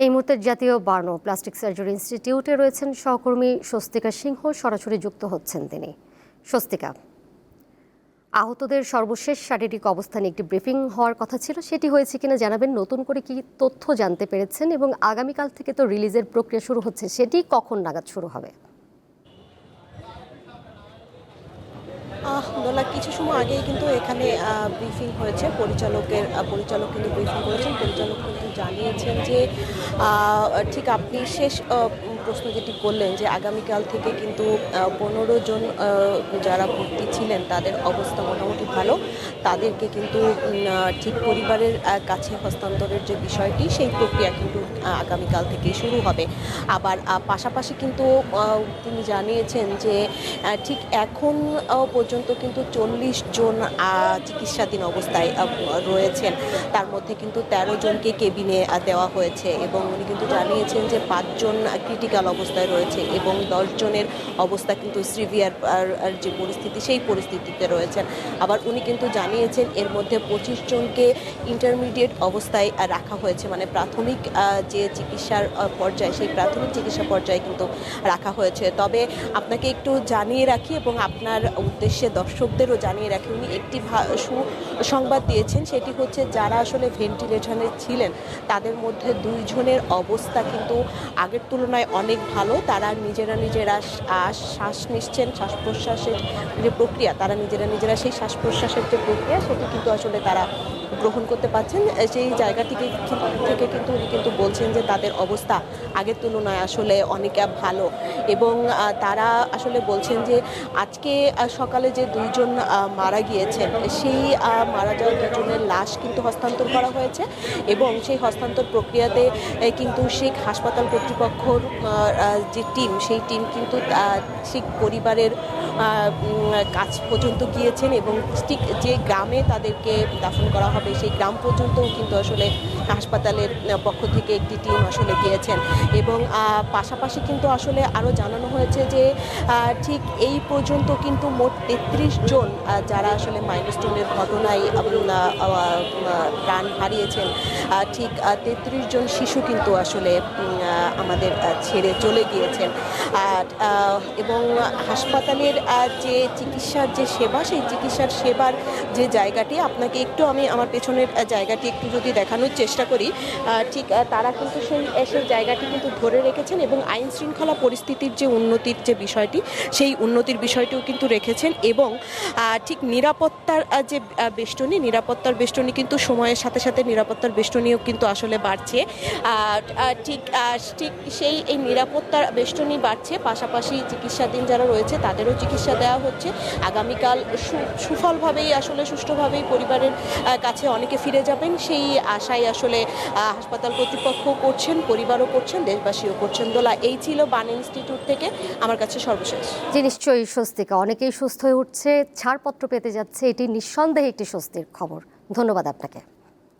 এই মুহূর্তে জাতীয় বার্ন প্লাস্টিক সার্জারি ইনস্টিটিউটে রয়েছেন সহকর্মী স্বস্তিকা সিংহ, সরাসরি যুক্ত হচ্ছেন তিনি। স্বস্তিকা, আহতদের সর্বশেষ শারীরিক অবস্থানে একটি ব্রিফিং হওয়ার কথা ছিল, সেটি হয়েছে কিনা জানাবেন। নতুন করে কি তথ্য জানতে পেরেছেন এবং আগামীকাল থেকে তো রিলিজের প্রক্রিয়া শুরু হচ্ছে, সেটি কখন নাগাদ শুরু হবে? দোলা কিছু সময় আগেই কিন্তু এখানে ব্রিফিং হয়েছে। পরিচালকের পরিচালক কিন্তু ব্রিফিং করেছেন। পরিচালক কিন্তু জানিয়েছেন যে ঠিক আপনি শেষ প্রশ্ন যেটি করলেন যে, আগামীকাল থেকে কিন্তু পনেরো জন যারা ভর্তি ছিলেন, তাদের অবস্থা মোটামুটি ভালো। তাদেরকে কিন্তু ঠিক পরিবারের কাছে হস্তান্তরের যে বিষয়টি, সেই প্রক্রিয়া কিন্তু আগামীকাল থেকে শুরু হবে। আবার পাশাপাশি কিন্তু তিনি জানিয়েছেন যে ঠিক এখন পর্যন্ত কিন্তু চল্লিশ জন চিকিৎসাধীন অবস্থায় রয়েছেন। তার মধ্যে কিন্তু তেরো জনকে কেবিনে দেওয়া হয়েছে এবং উনি কিন্তু জানিয়েছেন যে পাঁচজন ক্রিটিক্যাল অবস্থায় রয়েছে এবং দশজনের অবস্থা কিন্তু সিভিয়ার যে পরিস্থিতি, সেই পরিস্থিতিতে রয়েছেন। আবার উনি কিন্তু জানিয়েছেন এর মধ্যে পঁচিশ জনকে ইন্টারমিডিয়েট অবস্থায় রাখা হয়েছে। মানে প্রাথমিক যে চিকিৎসার পর্যায়ে, সেই প্রাথমিক চিকিৎসা পর্যায়ে কিন্তু রাখা হয়েছে। তবে আপনাকে একটু জানিয়ে রাখি এবং আপনার উদ্দেশ্যে দর্শকদেরও জানিয়ে রাখি, উনি একটি ভা- সু- সংবাদ দিয়েছেন। সেটি হচ্ছে, যারা আসলে ভেন্টিলেশনে ছিলেন, তাদের মধ্যে দুইজনের অবস্থা কিন্তু আগের তুলনায় অনেক ভালো। তারা নিজেরা নিজেরা শ্বাস নিচ্ছেন শ্বাস প্রশ্বাসের যে প্রক্রিয়া, তারা নিজেরা নিজেরা সেই শ্বাস প্রশ্বাসের যে প্রক্রিয়া, সেটি কিন্তু আসলে তারা গ্রহণ করতে পারছেন। সেই জায়গাটিকে থেকে কিন্তু উনি কিন্তু বলছেন যে তাদের অবস্থা আগের তুলনায় আসলে অনেক ভালো। এবং তারা আসলে বলছেন যে আজকে সকালে যে দুইজন মারা গিয়েছেন, সেই মারা যাওয়া দুজনের লাশ কিন্তু হস্তান্তর করা হয়েছে এবং সেই হস্তান্তর প্রক্রিয়াতে কিন্তু সেই হাসপাতাল কর্তৃপক্ষর যে টিম, সেই টিম কিন্তু ঠিক পরিবারের কাছ পর্যন্ত গিয়েছেন এবং ঠিক যে গ্রামে তাদেরকে দাফন করা হবে, সেই গ্রাম পর্যন্তও কিন্তু আসলে হাসপাতালের পক্ষ থেকে একটি টিম আসলে গিয়েছেন। এবং পাশাপাশি কিন্তু আসলে আরও জানানো হয়েছে যে ঠিক এই পর্যন্ত কিন্তু মোট তেত্রিশ জন যারা আসলে মাইলস্টোনের ঘটনায় প্রাণ হারিয়েছেন ঠিক তেত্রিশ জন শিশু কিন্তু আসলে আমাদের ছেড়ে চলে গিয়েছেন। এবং হাসপাতালের যে চিকিৎসার যে সেবা, সেই চিকিৎসার সেবার যে জায়গাটি, আপনাকে একটু আমি আমার পেছনের জায়গাটি একটু যদি দেখানোর চেষ্টা করি ঠিক তারা কিন্তু সেই সেই জায়গাটি কিন্তু ধরে রেখেছেন এবং আইন শৃঙ্খলা পরিস্থিতির যে উন্নতির যে বিষয়টি, সেই উন্নতির বিষয়টিও কিন্তু রেখেছেন এবং ঠিক নিরাপত্তার যে বেষ্টনী, নিরাপত্তার বেষ্টনী কিন্তু সময়ের সাথে সাথে নিরাপত্তার বেষ্টনীও কিন্তু আসলে বাড়ছে। ঠিক ঠিক সেই এই নিরাপত্তার বেষ্টনী বাড়ছে, পাশাপাশি চিকিৎসাধীন যারা রয়েছে, তাদেরও চিকিৎসা দেওয়া হচ্ছে। আগামীকাল সুফলভাবেই, আসলে সুষ্ঠুভাবেই পরিবারের কাছে অনেকে ফিরে যাবেন। সেই আশাই আসলে হাসপাতাল কর্তৃপক্ষ করছেন, পরিবারও করছেন, দেশবাসীও করছেন। দোলা, এই ছিল বান ইনস্টিটিউট থেকে। আমার কাছে সর্বশেষ। যে নিশ্চয়ই স্বস্তিকা। অনেকেই সুস্থ হয়ে উঠছে, ছাড়পত্র পেতে যাচ্ছে। এটি নিঃসন্দেহে একটি স্বস্তির খবর। ধন্যবাদ আপনাকে।